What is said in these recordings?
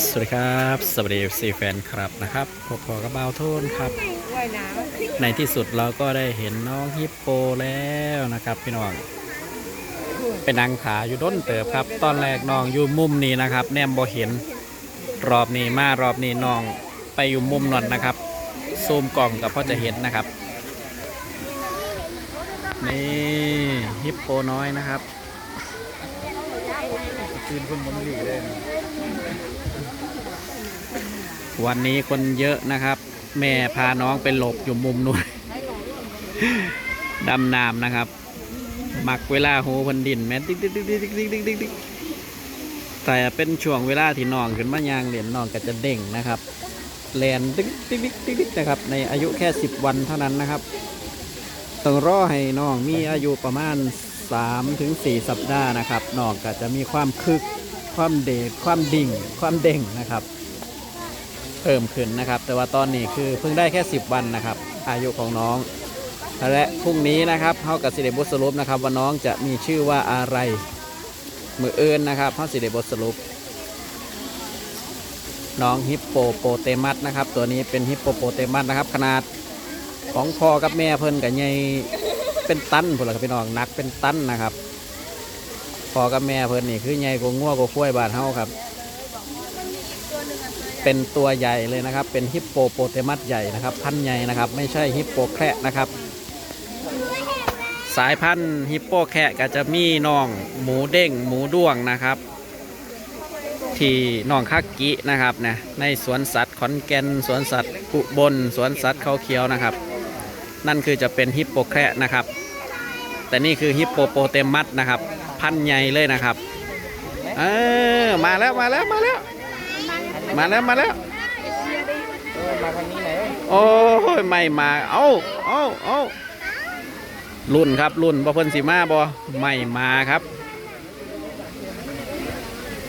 สวัสดีครับ สวัสดีซีแฟนครับนะครับพบกับบ่าโทนครับ ในที่สุดเราก็ได้เห็นน้องฮิปโปแล้วนะครับ พี่น้อง เป็นนางขาอยู่ด้นเติบครับ ตอนแรกน้องอยู่มุมนี้นะครับ แนมบ่เห็นรอบนี้มารอบนี้น้องไปอยู่มุมนอนนะครับ ซูมกล่องกับพ่อจะเห็นนะครับ นี่ฮิปโปน้อยนะครับคืนคนมันอยู่เลย วันนี้คนเยอะนะครับ แม่พาน้องไปหลบอยู่มุมนู้นดำน้ำนะครับหมักเวลาโหพันดินแม่ติ๊กติ๊กติ๊กติ๊กติ๊กติ๊กติ๊กแต่เป็นช่วงเวลาที่น้องขึ้นมายางเหรียญน้องก็จะเด้งนะครับแลนติ๊กติ๊กติ๊กนะครับ ในอายุแค่ 10 วันเท่านั้นนะครับต้องรอให้น้องมีอายุประมาณ 3-4 สัปดาห์นะครับน้องก็จะมีความคึกความเดชความดิ่ง ความเด้งนะครับ เพิ่มขึ้นนะครับ แต่ว่าตอนนี้คือเพิ่งได้แค่ 10 วันนะครับ อายุของน้อง และพรุ่งนี้นะครับเขากับสิเดบทสรุปนะครับว่าน้องจะมีชื่อว่าอะไรมือเอินนะครับเขาสิเดบทสรุป น้องฮิปโปโปเตมัสนะครับ ตัวนี้เป็นฮิปโปโปเตมัสนะครับ ขนาดของพ่อกับแม่เพิ่นกับใหญ่เป็นตันพุ่นละครับพี่น้องหนักเป็นตันนะครับพ่อกับแม่เพิ่นนี่คือใหญ่กว่างัวกว่าควายบานเฮาครับ เป็นตัวใหญ่เลยนะครับ เป็นฮิปโปโปเตมัสใหญ่นะครับ พันธุ์ใหญ่นะครับ ไม่ใช่ฮิปโปแคระนะครับ สายพันธุ์ฮิปโปแคระก็จะมีน่องหมูเด้งหมูด้วงนะครับ ที่น่องคากินะครับนะในสวนสัตว์ขอนแก่นสวนสัตว์อุบลสวนสัตว์เขาเขียวนะครับ นั่นคือจะเป็นฮิปโปแคระนะครับ แต่นี่คือฮิปโปโปเตมัสนะครับ พันธุ์ใหญ่เลยนะครับเออมาแล้วมาแล้วมาแล้ว มาแล้วมาแล้วเออมาทางนี้ไหนโอ้ยไม่มา เอ้าเอ้าเอ้ารุ่นครับรุ่นบ่เพิ่นสิมาบ่ไม่มาครับ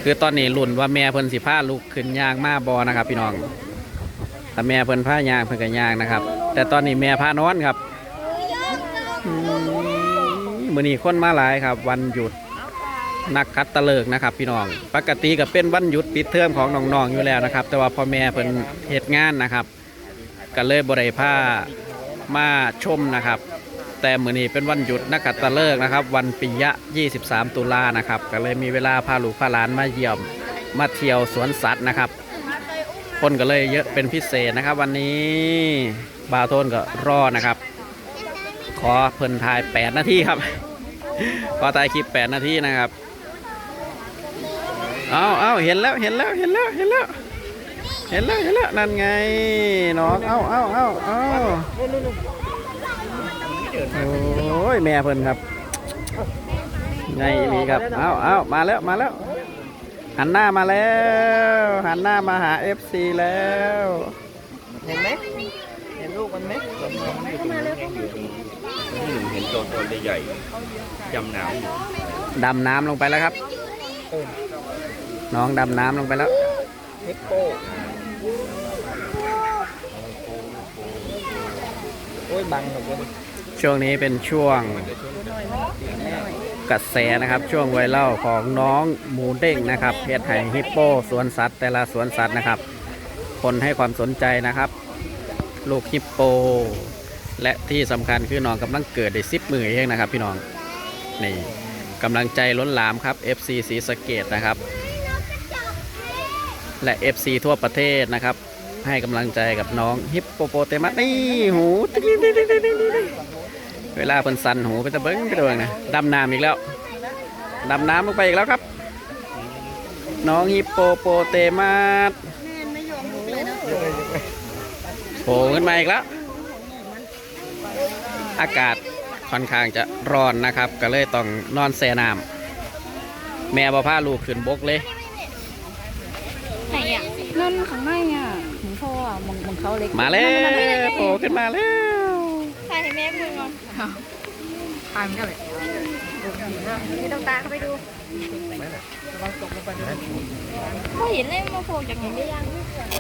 คือตอนนี้รุ่นว่าแม่เพิ่นสิพาลูกขึ้นยางมาบ่นะครับ พี่น้องถ้าแม่เพิ่นพายางเพิ่นก็ยางนะครับ แต่ตอนนี้แม่พานอนครับอืมมื้อนี้คนมาหลายครับ วันหยุด นักคัดตะเลิกนะครับพี่น้อง ปกติก็เป็นวันหยุดปิดเทอมของน้องๆอยู่แล้วนะครับ แต่ว่าพ่อแม่เพิ่นเหตุงานนะครับก็เลยบริผ้ามาชมนะครับ แต่มื้อนี้เป็นวันหยุดนักขัตฤกษ์นะครับ วันปิยะ 23 ตุลานะครับ ก็เลยมีเวลาพาลูกพาหลานมาเยี่ยมมาเที่ยวสวนสัตว์นะครับ คนก็เลยเยอะเป็นพิเศษนะครับ วันนี้บาโทนก็รอนะครับ ขอเพิ่นถ่าย 8 นาทีครับ ขอถ่ายคลิป 8 นาทีนะครับ เอาเอาเห็นแล้วเห็นแล้วเห็นแล้วเห็นแล้ว เห็นแล้วเห็นแล้วนั่นไงน้องเอาเอาเอาเอาโอ้ยแม่เพิ่นครับไงนี่ครับเอาเอามาแล้วมาแล้ว หันหน้ามาแล้ว หันหน้ามาหา FC แล้วเห็นไหมเห็นลูกมันไหมที่หนึ่งเห็นตัวตัวใหญ่ๆจำหนาวอยู่ดำน้ำลงไปแล้วครับ น้องดำน้ำลงไปแล้วฮิปโป้โอ้ยบังหนูเลยช่วงนี้เป็นช่วงกระแสนะครับ ช่วงไวรัลของน้องหมูเด้งนะครับเพจไห่ฮิปโปสวนสัตว์แต่ละสวนสัตว์นะครับ คนให้ความสนใจนะครับ ลูกฮิปโป และที่สำคัญคือน้องกำลังเกิดได้ซิบมือเองนะครับ พี่น้องนี่กำลังใจล้นหลามครับ FC ศรีสะเกดนะครับ และ FC ทั่วประเทศนะครับ ให้กำลังใจกับน้องฮิปโปโปเตมัสนี่หูเวลาเพิ่นสั่นหูไปตะเบิ้งไปตะเบิ้งนะดำน้ำอีกแล้วดำน้ำลงไปอีกแล้วครับ น้องฮิปโปโปเตมัสโผล่ขึ้นมาอีกแล้ว อากาศค่อนข้างจะร้อนนะครับ ก็เลยต้องนอนแช่น้ำแม่บ่พาลูกขึ้นบกเลย นั่นข้างในอะหลวงพ่ออะมองมองเขาเล็กมาแล้วโผล่ขึ้นมาแล้วใช่แม่มือก่อนตายมันก็เลยนี่ต้องตาเข้าไปดูเขาเห็นเลยมาโผล่จากไหนได้ยัง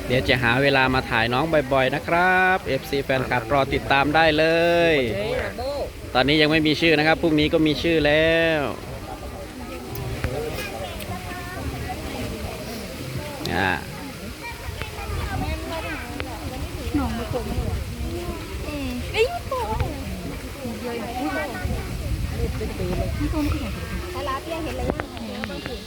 เดี๋ยวจะหาเวลามาถ่ายน้องบ่อยๆนะครับ FC แฟนคลับรอติดตามได้เลย ตอนนี้ยังไม่มีชื่อนะครับพรุ่งนี้ก็มีชื่อแล้วอ่า อืมไอ้ยโป้เยอะอยู่ นี่โป้มันคือไงถ้าลาเปียเห็นเลยยังมาถึง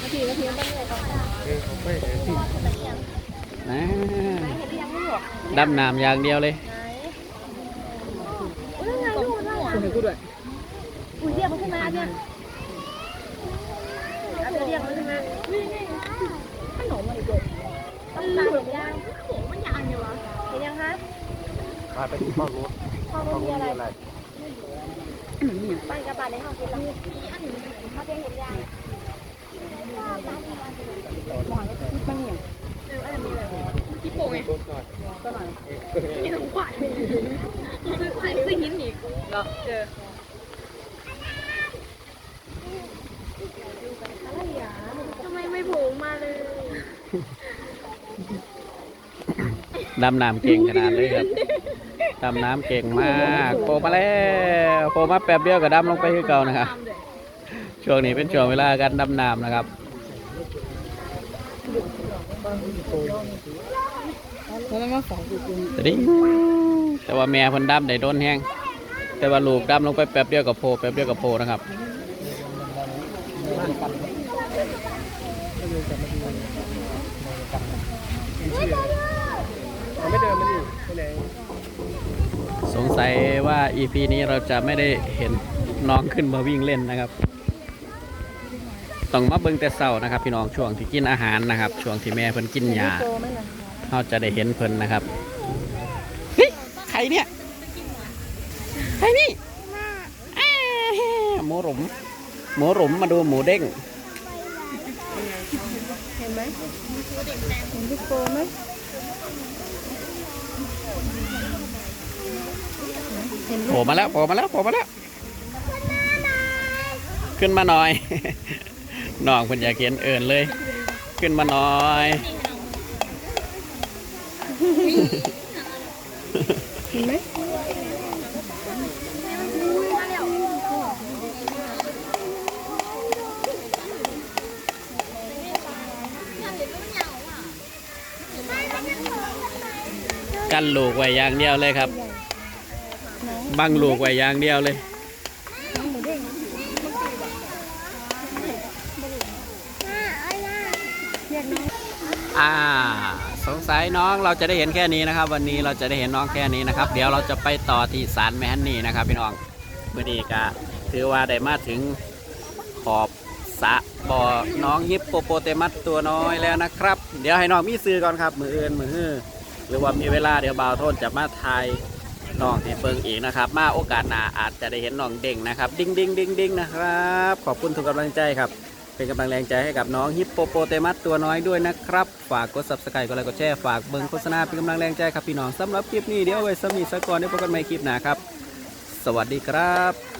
มาถึงมาถึงมันเลยก่อนเออเขาไปเออที่นะเห็นยังไม่หมดำน้ำอย่างเดียวเลยไหนอุ้ยไงลูกน่ารักคนให้กูด้วยอุ้ยเรียกมันขึ้นมาเนี่ยเอาเรียกมันขึ้นมาอุ้ยไงขนมอะไรเกต้ง ตาเห็นยังมันยังอยู่วะเห็นยังคะพาไปที่พ่อรู้พ่อพ่อมันมีอะไรอะไรปั้นกระบาดในห้องกินแล้วอันนี้เขาเรียกเห็นยังพี่โป้ไงต้นก่อนนี่ต้องขวานซื้อซื้อหินอีกเหรอเจออะไรอะทำไมไม่โผล่มาเลย ดำน้ำเก่งขนาดเลยครับ ดำน้ำเก่งมากโผล่มาแล้วโผล่มาแป๊บเดียวก็ดำลงไปคือเก่านะครับ ช่วงนี้เป็นช่วงเวลาการดำน้ำนะครับแล้วนมาสองแต่ว่าแม่พิ่นดำได้โดนแห้ง แต่ว่าลูกดำลงไปแป๊บเดียวกับโผล่แป๊บเดียวกับโผล่นะครับ เขาไม่เดินมาดิไปไหนสงสัยว่า EP นี้เราจะไม่ได้เห็นน้องขึ้นมาวิ่งเล่นนะครับ ต้องมาเบิ่งแต่เศร้านะครับ พี่น้องช่วงที่กินอาหารนะครับ ช่วงที่แม่เพิ่นกินยาเราจะได้เห็นเพิ่นนะครับเฮ้ยใครเนี่ยใครนี่อ้าหมูหลุมหมูหลุมมาดูหมูเด้งเห็นไหมเห็นพี่โกไหม โผล่มาแล้วโผล่มาแล้วโผล่มาแล้ว ขึ้นมาหน่อย น้องเพิ่นอยากเห็นเอินเลย ขึ้นมาหน่อยเห็นไหม กันลูกไว้อย่างเดียวเลยครับ บังลูกไว้อย่างเดียวเลย อ่า สงสัยน้องเราจะได้เห็นแค่นี้นะครับ วันนี้เราจะได้เห็นน้องแค่นี้นะครับ เดี๋ยวเราจะไปต่อที่ศาลแม่ฮันนี่นะครับ พี่น้องเมื่อนี้ก็ถือว่าได้มาถึงขอบสะบ่อน้องฮิปโปโปเตมัสตัวน้อยแล้วนะครับ เดี๋ยวให้น้องมีซื้อก่อนครับ มือเอื่นมือฮือ หรือว่ามีเวลาเดี๋ยวบ่าวโทนจะมาทายน้องที่เปิงอีกนะครับ มาโอกาสหน้าอาจจะได้เห็นน้องเด้งนะครับ ดิ้งดิ้งดิ้งดิ้งนะครับ ขอบคุณทุกกำลังใจครับ เป็นกำลังแรงใจให้กับน้องฮิปโปโปเตมัสตัวน้อยด้วยนะครับ ฝากกด subscribe กดไลค์กดแชร์ฝากเบิ่งโฆษณาเป็นกำลังแรงใจครับพี่น้องสำหรับคลิปนี้เดี๋ยวเอาไว้สำนีสักก่อนเดี๋ยวพบกันใหม่คลิปหน้าครับ สวัสดีครับ